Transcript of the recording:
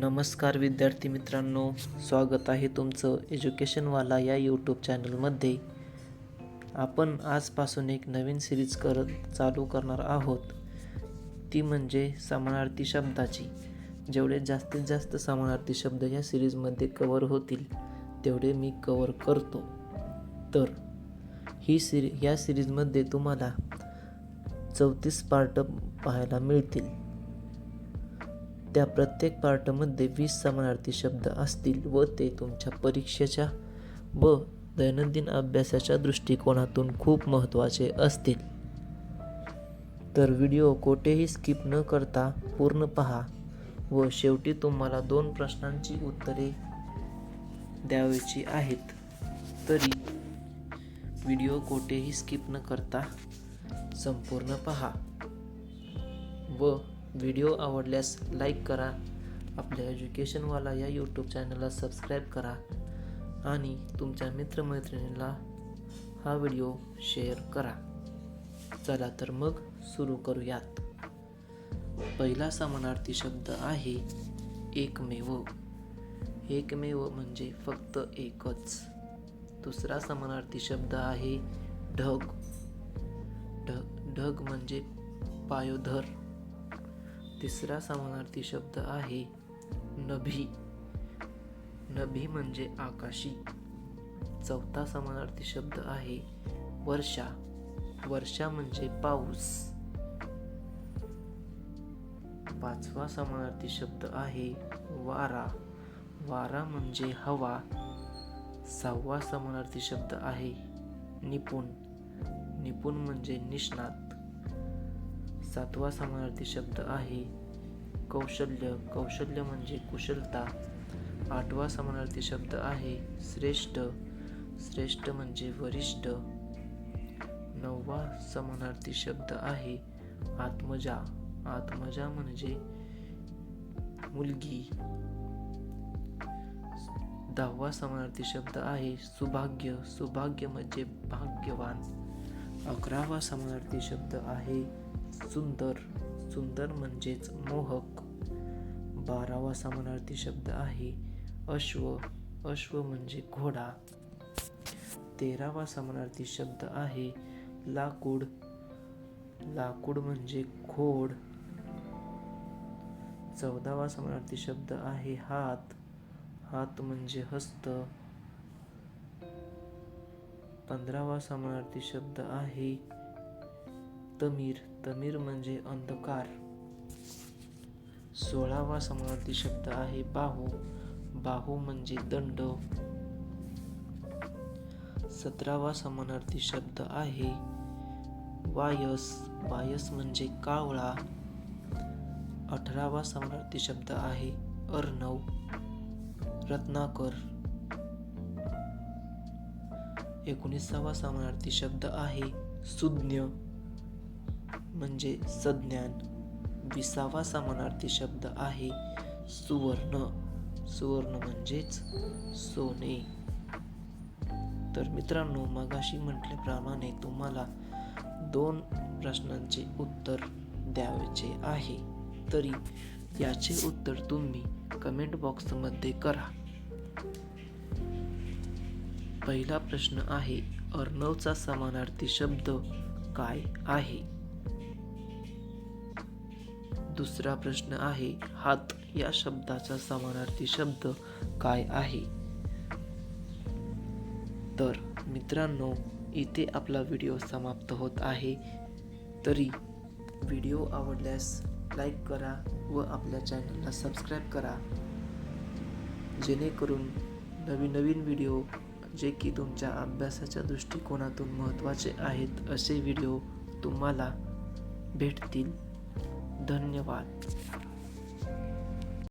नमस्कार विद्यार्थी मित्रांनो स्वागत आहे तुमचं एज्युकेशनवाला या यूट्यूब चॅनलमध्ये. आपण आजपासून एक नवीन सिरीज करत चालू करणार आहोत. ती म्हणजे समानार्थी शब्दाची. जेवढे जास्तीत जास्त समानार्थी शब्द या सिरीजमध्ये कवर होतील तेवढे मी कवर करतो. तर ही सिरी या सिरीजमध्ये तुम्हाला चौतीस पार्ट पाहायला मिळतील. त्या प्रत्येक पार्टमध्ये वीस समानार्थी शब्द असतील व ते तुमच्या परीक्षेच्या व दैनंदिन अभ्यासाच्या दृष्टिकोनातून खूप महत्त्वाचे असतील. तर व्हिडिओ कोठेही स्किप न करता पूर्ण पहा व शेवटी तुम्हाला दोन प्रश्नांची उत्तरे द्यावयाची आहेत. तरी व्हिडिओ कोठेही स्किप न करता संपूर्ण पहा व व्हिडिओ आवडल्यास लाईक करा. आपल्या एज्युकेशनवाला या यूट्यूब चॅनलला सबस्क्राईब करा. आणि तुमच्या मित्रमैत्रिणींना हा व्हिडिओ शेअर करा. चला तर मग सुरू करूयात. पहिला समानार्थी शब्द आहे एकमेव. एकमेव म्हणजे फक्त एकच. दुसरा समानार्थी शब्द आहे ढग. ढग ढग म्हणजे पायोधर. तिसरा समानार्थी शब्द आहे नभी. नभी म्हणजे आकाशी. चौथा समानार्थी शब्द आहे वर्षा. वर्षा म्हणजे पाऊस. पाचवा समानार्थी शब्द आहे वारा. वारा म्हणजे हवा. सहावा समानार्थी शब्द आहे निपुण. निपुण म्हणजे निष्णात. सातवा समानार्थी शब्द आहे कौशल्य. कौशल्य म्हणजे कुशलता. आठवा समानार्थी शब्द आहे श्रेष्ठ. श्रेष्ठ म्हणजे वरिष्ठ. नववा समानार्थी शब्द आहे आत्मजा. आत्मजा म्हणजे मुलगी. दहावा समानार्थी शब्द आहे सुभाग्य. सुभाग्य म्हणजे भाग्यवान. अकरावा समानार्थी शब्द आहे सुंदर सुंदर म्हणजेच मोहक. बारावा समानार्थी शब्द आहे अश्व. अश्व म्हणजे घोडा. तेरावा समानार्थी शब्द आहे लाकूड. लाकूड म्हणजे खोड. चौदावा समानार्थी शब्द आहे हात. हात म्हणजे हस्त. पंधरावा समानार्थी शब्द आहे तमीर. तमीर म्हणजे अंधकार. सोळावा समानार्थी शब्द आहे बाहू. बाहू म्हणजे दंड. सतरावा समानार्थी शब्द आहे वायस. वायस म्हणजे कावळा. अठरावा समानार्थी शब्द आहे अर्णव. रत्नाकर. एकोणीसावा समानार्थी शब्द आहे सुज्ञ. म्हणजे सज्ञान. विसावा समानार्थी शब्द आहे सुवर्ण. सुवर्ण म्हणजेच सोने. तर मित्रांनो मगाशी म्हटल्याप्रमाणे तुम्हाला दोन प्रश्नांचे उत्तर द्यावयाचे आहे. तरी याचे उत्तर तुम्ही कमेंट बॉक्समध्ये करा. पहिला प्रश्न आहे अर्णवचा समानार्थी शब्द काय आहे? दुसरा प्रश्न आहे हात या शब्दाचा समानार्थी शब्द काय आहे? तर मित्रांनो इथे आपला व्हिडिओ समाप्त होत आहे. तरी व्हिडिओ आवडल्यास लाईक करा व आपल्या चॅनलला सबस्क्राईब करा. जेणेकरून नवीन नवीन व्हिडिओ जे की तुमच्या अभ्यासाच्या दृष्टिकोनातून महत्त्वाचे आहेत असे व्हिडिओ तुम्हाला भेटतील. धन्यवाद.